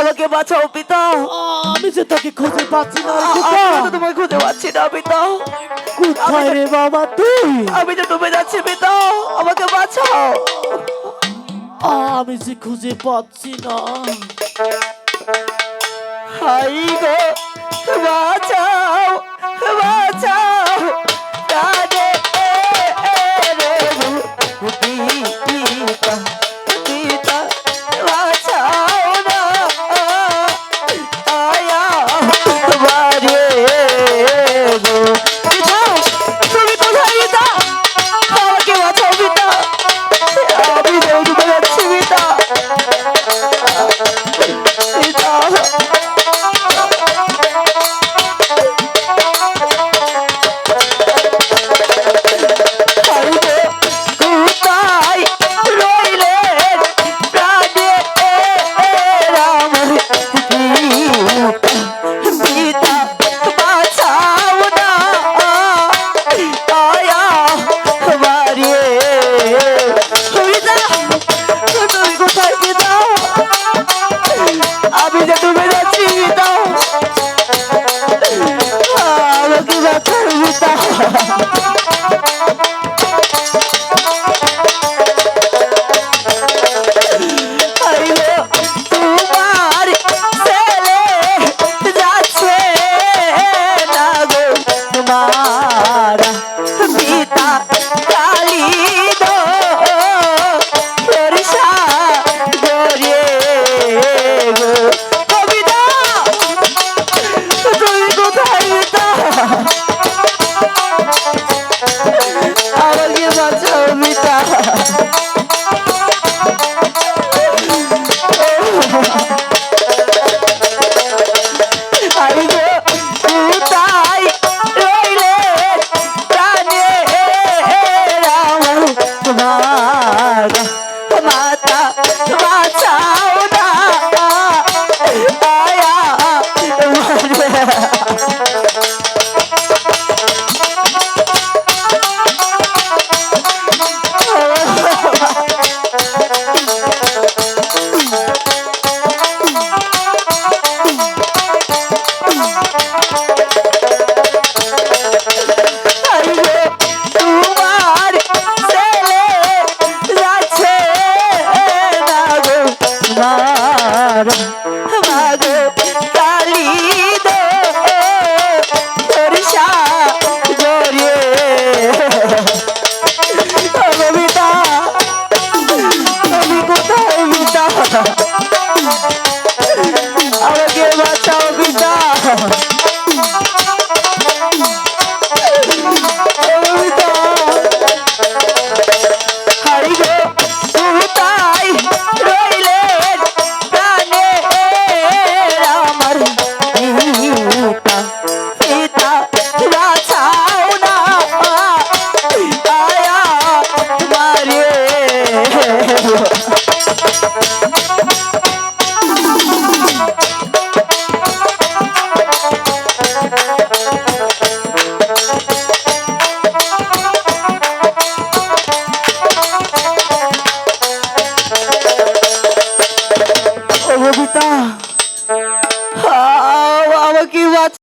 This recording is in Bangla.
আমাকে বাঁচাও পিতা। আমি যে তাকে খুঁজে পাচ্ছি না আমি তোমাকে খুঁজে পাচ্ছি না পিতা। কোথায় রে বাবা তুই? আমি তো ডুবে যাচ্ছি পিতা। আমাকে বাঁচাও। আমি যে খুঁজে পাচ্ছি না। হাই গো বাঁচাও বাঁচাও।